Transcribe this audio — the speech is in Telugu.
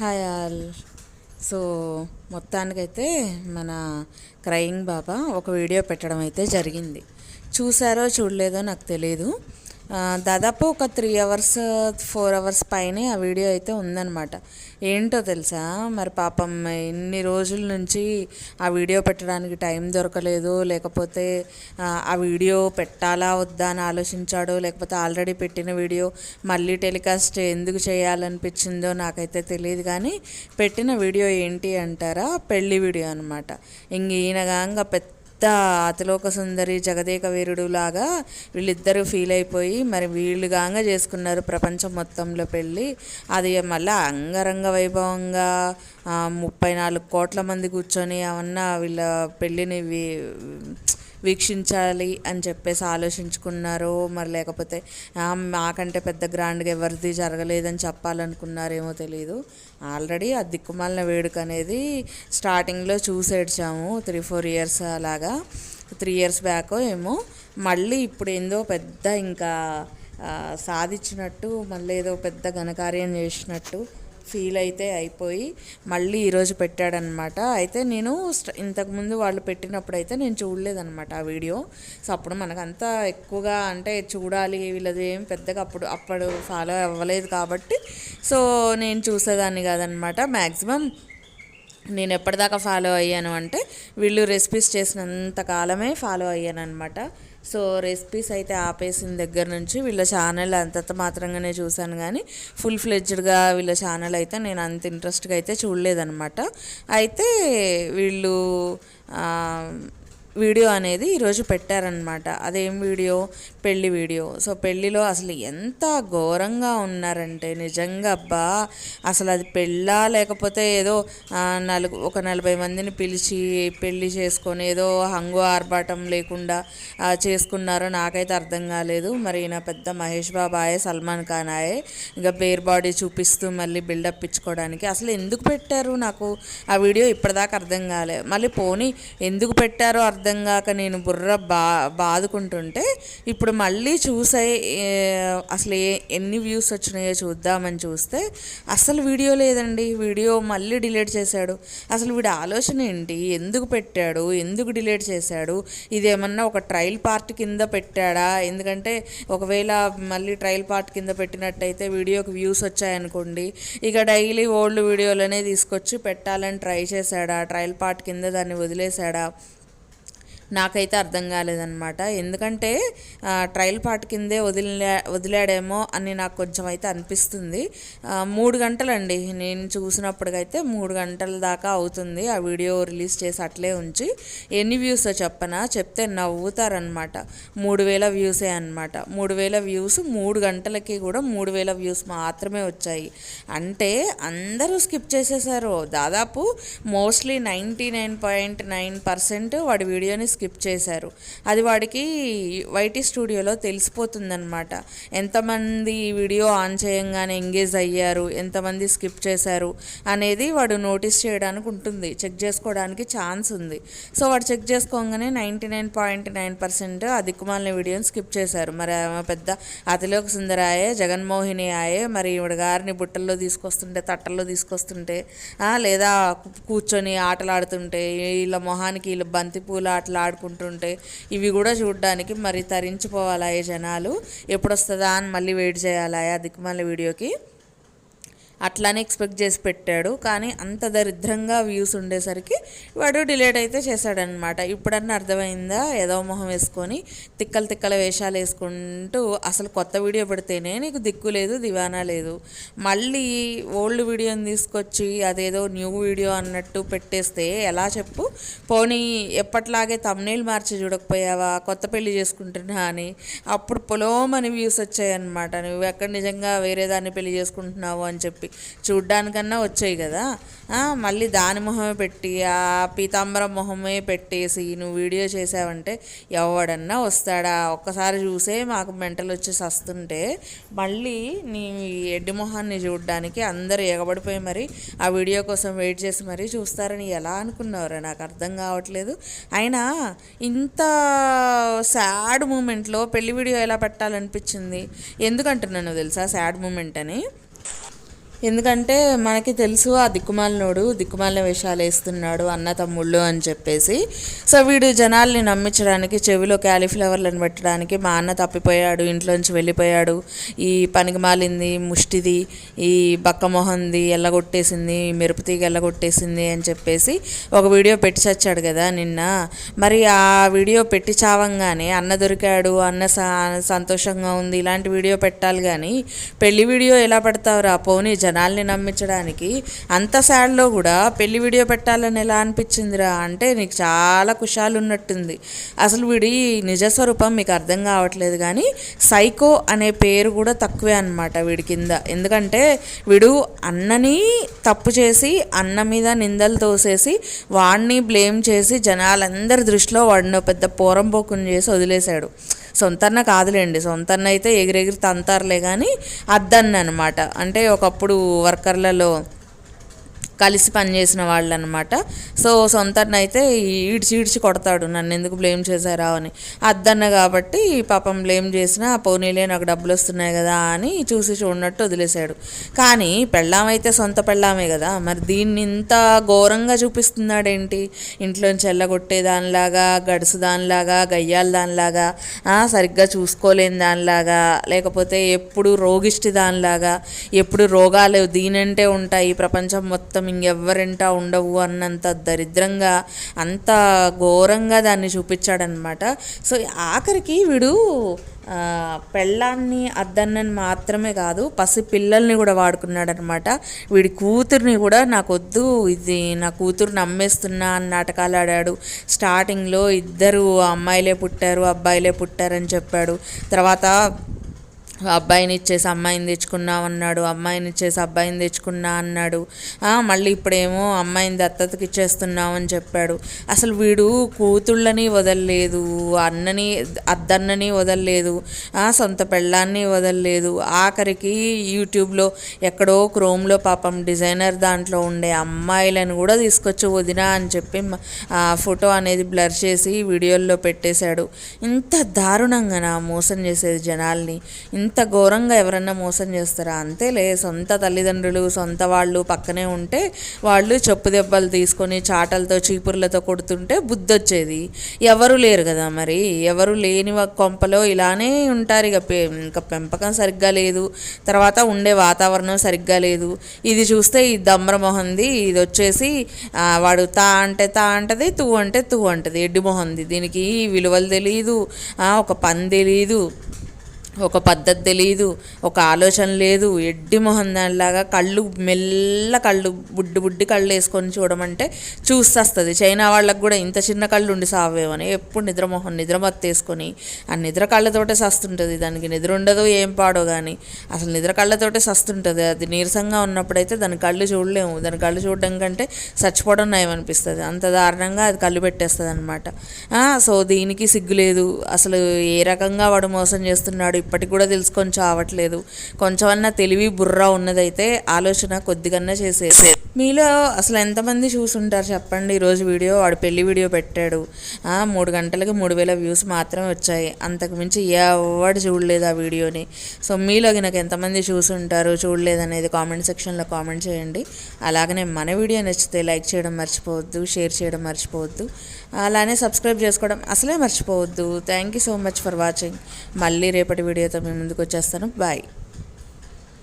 హాయ్ ఆల్ సో మొత్తానికైతే మన క్రయింగ్ బాబా ఒక వీడియో పెట్టడం అయితే జరిగింది. చూసారో చూడలేదో నాకు తెలియదు దాదాపు ఒక త్రీ అవర్స్ ఫోర్ అవర్స్ పైనే ఆ వీడియో అయితే ఉందన్నమాట. ఏంటో తెలుసా? మరి పాపం ఇన్ని రోజుల నుంచి ఆ వీడియో పెట్టడానికి టైం దొరకలేదు. లేకపోతే ఆ, వీడియో పెట్టాలా వద్దా అని ఆలోచించాడో లేకపోతే ఆల్రెడీ పెట్టిన వీడియో మళ్ళీ టెలికాస్ట్ ఎందుకు చేయాలనిపించిందో నాకైతే తెలియదు. కానీ పెట్టిన వీడియో ఏంటి అంటారా? పెళ్ళి వీడియో అనమాట ఇంక ఈయనగా పెద్ద పెద్ద అతిలోక సుందరి జగదేక వీరుడు లాగా వీళ్ళిద్దరూ ఫీల్ అయిపోయి మరి వీళ్ళు చేసుకున్నారు ప్రపంచం మొత్తంలో పెళ్ళి. అది మళ్ళీ అంగరంగ వైభవంగా ముప్పై నాలుగు కోట్ల మంది కూర్చొని ఏమన్నా వీళ్ళ పెళ్ళిని వీక్షించాలి అని చెప్పేసి ఆలోచించుకున్నారో మరి లేకపోతే మాకంటే పెద్ద గ్రాండ్గా ఎవరిది జరగలేదని చెప్పాలనుకున్నారేమో తెలియదు ఆల్రెడీ ఆ దిక్కుమాలిన వేడుక అనేది స్టార్టింగ్లో చూసేడ్చాము త్రీ ఫోర్ ఇయర్స్ అలాగా. త్రీ ఇయర్స్ బ్యాక్ ఏమో మళ్ళీ ఇప్పుడు ఏందో పెద్ద ఇంకా సాధించినట్టు మళ్ళీ ఏదో పెద్ద ఘనకార్యం చేసినట్టు ఫీల్ అయితే అయిపోయి మళ్ళీ ఈరోజు పెట్టాడనమాట. అయితే నేను ఇంతకుముందు వాళ్ళు పెట్టినప్పుడు అయితే నేను చూడలేదనమాట ఆ వీడియో. సో అప్పుడు మనకంతా ఎక్కువగా అంటే చూడాలి వీళ్ళది ఏం పెద్దగా అప్పుడు అప్పుడు ఫాలో అవ్వలేదు కాబట్టి. సో నేను చూసేదాన్ని కాదనమాట. మ్యాక్సిమం నేను ఎప్పటిదాకా ఫాలో అయ్యాను అంటే వీళ్ళు రెసిపీస్ చేసినంత కాలమే ఫాలో అయ్యాను అనమాట సో రెసిపీస్ అయితే ఆపేసిన దగ్గర నుంచి వీళ్ళ ఛానల్ అంతంత మాత్రంగానే చూశాను కానీ ఫుల్ ఫ్లెడ్జ్డ్గా వీళ్ళ ఛానల్ అయితే నేను అంత ఇంట్రెస్ట్గా అయితే చూడలేదన్నమాట. అయితే వీళ్ళు వీడియో అనేది ఈరోజు పెట్టారనమాట అదేం వీడియో? పెళ్ళి వీడియో. సో పెళ్ళిలో అసలు ఎంత ఘోరంగా ఉన్నారంటే నిజంగా అబ్బా అసలు అది పెళ్ళా లేకపోతే ఏదో నలుగు ఒక నలభై మందిని పిలిచి పెళ్ళి చేసుకొని ఏదో హంగు ఆర్భాటం లేకుండా చేసుకున్నారో నాకైతే అర్థం కాలేదు. మరి నా పెద్ద మహేష్ బాబు ఆయే సల్మాన్ ఖాన్ ఆయే ఇంకా బేర్ బాడీ చూపిస్తూ మళ్ళీ బిల్డప్ ఇచ్చుకోవడానికి. అసలు ఎందుకు పెట్టారు నాకు ఆ వీడియో? ఇప్పటిదాకా అర్థం కాలేదు మళ్ళీ పోనీ ఎందుకు పెట్టారో అర్థం అర్థం కాక నేను బుర్ర బా బాదుకుంటుంటే ఇప్పుడు మళ్ళీ చూసే అసలు ఏ ఎన్ని వ్యూస్ వచ్చినాయో చూద్దామని చూస్తే అసలు వీడియో లేదండి. వీడియో మళ్ళీ డిలీట్ చేశాడు. అసలు వీడి ఆలోచన ఏంటి? ఎందుకు పెట్టాడు? ఎందుకు డిలీట్ చేశాడు? ఇదేమన్నా ఒక ట్రయల్ పార్ట్ కింద పెట్టాడా? ఎందుకంటే ఒకవేళ మళ్ళీ ట్రయల్ పార్ట్ కింద పెట్టినట్టయితే వీడియోకి వ్యూస్ వచ్చాయనుకోండి. ఇక డైలీ ఓల్డ్ వీడియోలనే తీసుకొచ్చి పెట్టాలని ట్రై చేశాడా? ట్రయల్ పార్ట్ కింద దాన్ని వదిలేశాడా? నాకైతే అర్థం కాలేదన్నమాట. ఎందుకంటే ట్రయల్ పార్ట్ కిందే వదిలే వదిలాడేమో అని నాకు కొంచెం అయితే అనిపిస్తుంది. మూడు గంటలండి. నేను చూసినప్పటికైతే మూడు గంటల దాకా అవుతుంది ఆ వీడియో రిలీజ్ చేసి అట్లే ఉంచి. ఎన్ని వ్యూస్ చెప్పనా? చెప్తే నవ్వుతారనమాట మూడు వేల వ్యూసే అనమాట మూడు వేల వ్యూస్ మూడు గంటలకి కూడా మూడు వేల వ్యూస్ మాత్రమే వచ్చాయి. అంటే అందరూ స్కిప్ చేసేసారు. దాదాపు mostly ninety nine point nine percent వాడి వీడియోని స్కిప్ చేశారు. అది వాడికి వైటీ స్టూడియోలో తెలిసిపోతుందనమాట ఎంతమంది వీడియో ఆన్ చేయంగానే ఎంగేజ్ అయ్యారు ఎంతమంది స్కిప్ చేశారు అనేది వాడు నోటీస్ చేయడానికి ఉంటుంది చెక్ చేసుకోవడానికి ఛాన్స్ ఉంది. సో వాడు check చేసుకోగానే ninety nine point nine percent ఆ దిక్కుమాలిన వీడియోని స్కిప్ చేశారు. మరి ఆమె పెద్ద అతిలోక సుందరాయే జగన్మోహిని ఆయే మరి ఈవిడ గారిని బుట్టల్లో తీసుకొస్తుంటే తట్టల్లో తీసుకొస్తుంటే లేదా కూర్చొని ఆటలాడుతుంటే వీళ్ళ మొహానికి వీళ్ళ బంతిపూలు ఆటలు ఆడుకుంటుంటే ఇవి కూడా చూడడానికి మరి తరించిపోవాలా ఏ జనాలు. ఎప్పుడు వస్తుందా అని మళ్ళీ వెయిట్ చేయాలా ఆ దిక్కుమాల వీడియోకి? అట్లానే ఎక్స్పెక్ట్ చేసి పెట్టాడు. కానీ అంత దరిద్రంగా వ్యూస్ ఉండేసరికి వాడు డిలేట్ అయితే చేశాడనమాట ఇప్పుడన్నా అర్థమైందా? ఏదో మొహం వేసుకొని తిక్కల తిక్కల వేషాలు వేసుకుంటూ అసలు కొత్త వీడియో పెడితేనే నీకు దిక్కు లేదు దివానా లేదు. మళ్ళీ ఓల్డ్ వీడియోని తీసుకొచ్చి అదేదో న్యూ వీడియో అన్నట్టు పెట్టేస్తే ఎలా చెప్పు? పోనీ ఎప్పట్లాగే తమ్నేల్ మార్చి చూడకపోయావా? కొత్త పెళ్ళి చేసుకుంటున్నా అని. అప్పుడు పొలోమని వ్యూస్ వచ్చాయన్నమాట. నువ్వు ఎక్కడ నిజంగా వేరే దాన్ని పెళ్ళి చేసుకుంటున్నావు అని చెప్పి. చూడ్డానికన్నా వచ్చాయి కదా. మళ్ళీ దాని మొహమే పెట్టి ఆ పీతాంబరం మొహమే పెట్టేసి నువ్వు వీడియో చేసావంటే ఎవడన్నా వస్తాడా? ఒక్కసారి చూసే మాకు మెంటల్ వచ్చేసి వస్తుంటే మళ్ళీ నీ ఎడ్డి మొహాన్ని చూడడానికి అందరూ ఎగబడిపోయి మరి ఆ వీడియో కోసం వెయిట్ చేసి మరీ చూస్తారని ఎలా అనుకున్నారా నాకు అర్థం కావట్లేదు. అయినా ఇంత సాడ్ మూమెంట్లో పెళ్ళి వీడియో ఎలా పెట్టాలనిపించింది? ఎందుకంటున్నాను తెలుసా సాడ్ మూమెంట్ అని? ఎందుకంటే మనకి తెలుసు ఆ దిక్కుమాలినోడు దిక్కుమాలిన వేషాలు వేస్తున్నాడు అన్న తమ్ముళ్ళు అని చెప్పేసి. సో వీడు జనాల్ని నమ్మించడానికి చెవిలో క్యాలీఫ్లవర్లను పెట్టడానికి మా అన్న తప్పిపోయాడు ఇంట్లోంచి వెళ్ళిపోయాడు. ఈ పనికి మాలింది ముష్టిది ఈ బక్క మొహంది ఎల్లగొట్టేసింది మెరుపు తీగ ఎల్లగొట్టేసింది అని చెప్పేసి ఒక వీడియో పెట్టి చచ్చాడు కదా నిన్న. మరి ఆ వీడియో పెట్టి చావంగానే అన్న దొరికాడు అన్న స- సంతోషంగా ఉంది ఇలాంటి వీడియో పెట్టాలి కానీ పెళ్ళి వీడియో ఎలా పెడతావురా పోనీ జనాల్ని నమ్మించడానికి అంత శాడ్లో కూడా పెళ్ళి వీడియో పెట్టాలని ఎలా అనిపించిందిరా అంటే నీకు చాలా కుషాలు ఉన్నట్టుంది అసలు వీడి నిజ స్వరూపం మీకు అర్థం కావట్లేదు కానీ సైకో అనే పేరు కూడా తక్కువే అనమాట వీడి కింద. ఎందుకంటే వీడు అన్నని తప్పు చేసి అన్న మీద నిందలు తోసేసి వాడిని బ్లేమ్ చేసి జనాలందరి దృష్టిలో వాడిని పెద్ద పూరంపోకుని చేసి వదిలేశాడు. సొంతన్న కాదులేండి. సొంతన్న అయితే ఎగిరెగిరి తంతారులే కానీ అద్దన్న అనమాట అంటే ఒకప్పుడు వర్కర్లలో కలిసి పనిచేసిన వాళ్ళు అనమాట సో సొంతన్న ఈడ్చి ఈడ్చి కొడతాడు నన్ను ఎందుకు బ్లేమ్ చేశారా? అని. అద్దన్న కాబట్టి పాపం బ్లేమ్ చేసినా పోనీలే నాకు డబ్బులు వస్తున్నాయి కదా అని చూసి చూడనట్టు వదిలేశాడు. కానీ పెళ్ళామైతే సొంత పెళ్ళామే కదా. మరి దీన్ని ఇంత ఘోరంగా చూపిస్తున్నాడేంటి? ఇంట్లోంచి ఎల్లగొట్టే దానిలాగా గడుసు దానిలాగా గయ్యాల దానిలాగా సరిగ్గా చూసుకోలేని దానిలాగా లేకపోతే ఎప్పుడు రోగిష్టి దానిలాగా ఎప్పుడు రోగాలు దీనంటే ఉంటాయి ప్రపంచం మొత్తం ఇంకెవ్వరింటా ఉండవు అన్నంత దరిద్రంగా అంత ఘోరంగా దాన్ని చూపించాడనమాట సో ఆఖరికి వీడు పెళ్ళాన్ని అద్దన్నని మాత్రమే కాదు పసి పిల్లల్ని కూడా వాడుకున్నాడు అనమాట వీడి కూతుర్ని కూడా నాకొద్దు ఇది నా కూతురు నమ్మేస్తున్నా అని నాటకాలు ఆడాడు స్టార్టింగ్లో ఇద్దరు అమ్మాయిలే పుట్టారు అబ్బాయిలే పుట్టారని చెప్పాడు. తర్వాత అబ్బాయిని ఇచ్చేసి అమ్మాయిని తెచ్చుకున్నాం అన్నాడు అమ్మాయిని ఇచ్చేసి అబ్బాయిని తెచ్చుకున్నా అన్నాడు. మళ్ళీ ఇప్పుడేమో అమ్మాయిని దత్తతకి ఇచ్చేస్తున్నాం అని చెప్పాడు. అసలు వీడు కూతుళ్ళని వదలలేదు అన్నని అద్దన్నని వదలలేదు సొంత పెళ్ళాన్ని వదలలేదు. ఆఖరికి యూట్యూబ్లో ఎక్కడో క్రోమ్లో పాపం డిజైనర్ దాంట్లో ఉండే అమ్మాయిలను కూడా తీసుకొచ్చి వదినా అని చెప్పి ఆ ఫోటో అనేది బ్లర్ చేసి వీడియోల్లో పెట్టేశాడు. ఇంత దారుణంగా నా మోసం చేసేది జనాల్ని. ఇంత ఘోరంగా ఎవరన్నా మోసం చేస్తారా? అంతేలే సొంత తల్లిదండ్రులు సొంత వాళ్ళు పక్కనే ఉంటే వాళ్ళు చెప్పు దెబ్బలు తీసుకొని చాటలతో చీపుర్లతో కొడుతుంటే బుద్ధి వచ్చేది ఎవరు లేరు కదా మరి. ఎవరు లేని కొంపలో ఇలానే ఉంటారు. ఇక పె- ఇంకా పెంపకం సరిగ్గా లేదు. తర్వాత ఉండే వాతావరణం సరిగ్గా లేదు. ఇది చూస్తే ఈ దమ్ర మొహంది ఇది వచ్చేసి వాడు తా అంటే తా అంటది తూ అంటే తూ అంటది ఎడ్డి మొహంది. దీనికి విలువలు తెలియదు ఒక పని తెలియదు ఒక పద్ధతి తెలియదు ఒక ఆలోచన లేదు. ఎడ్డి మొహం దానిలాగా కళ్ళు మెల్ల కళ్ళు బుడ్డి బుడ్డి కళ్ళు వేసుకొని చూడమంటే చూస్తస్తుంది చైనా వాళ్ళకి కూడా ఇంత చిన్న కళ్ళు ఉండి సావేమని. ఎప్పుడు నిద్ర మొహం నిద్ర మత్తు వేసుకొని ఆ నిద్ర కళ్ళతోటే సస్తుంటుంది. దానికి నిద్ర ఉండదు ఏం పాడో కానీ అసలు నిద్ర కళ్ళతోటే సస్తుంటుంది. అది నీరసంగా ఉన్నప్పుడైతే దాని కళ్ళు చూడలేము. దాని కళ్ళు చూడడం కంటే చచ్చిపోవడం నయమనిపిస్తుంది. అంత దారుణంగా అది కళ్ళు పెట్టేస్తుంది అనమాట సో దీనికి సిగ్గు లేదు అసలు ఏ రకంగా వాడు మోసం చేస్తున్నాడు? ఇప్పటికి కూడా తెలుసుకొని చావట్లేదు. కొంచెమన్నా తెలివి బుర్ర ఉన్నదైతే ఆలోచన కొద్దిగన్నా చేసేసేది మీలో అసలు ఎంతమంది చూసుంటారు చెప్పండి? ఈరోజు వీడియో వాడు పెళ్ళి వీడియో పెట్టాడు. మూడు గంటలకి మూడు వేల వ్యూస్ మాత్రమే వచ్చాయి. అంతకుమించి ఎవడు చూడలేదు ఆ వీడియోని. సో మీలో నాకు ఎంతమంది చూసుంటారు చూడలేదు అనేది కామెంట్ సెక్షన్లో కామెంట్ చేయండి. అలాగనే మన వీడియో నచ్చితే లైక్ చేయడం మర్చిపోవద్దు షేర్ చేయడం మర్చిపోవద్దు. అలానే సబ్స్క్రైబ్ చేసుకోవడం అసలే మర్చిపోవద్దు. Thank you so much for watching మళ్ళీ రేపటి వీడియోతో మేము ముందుకు వచ్చేస్తాను. బాయ్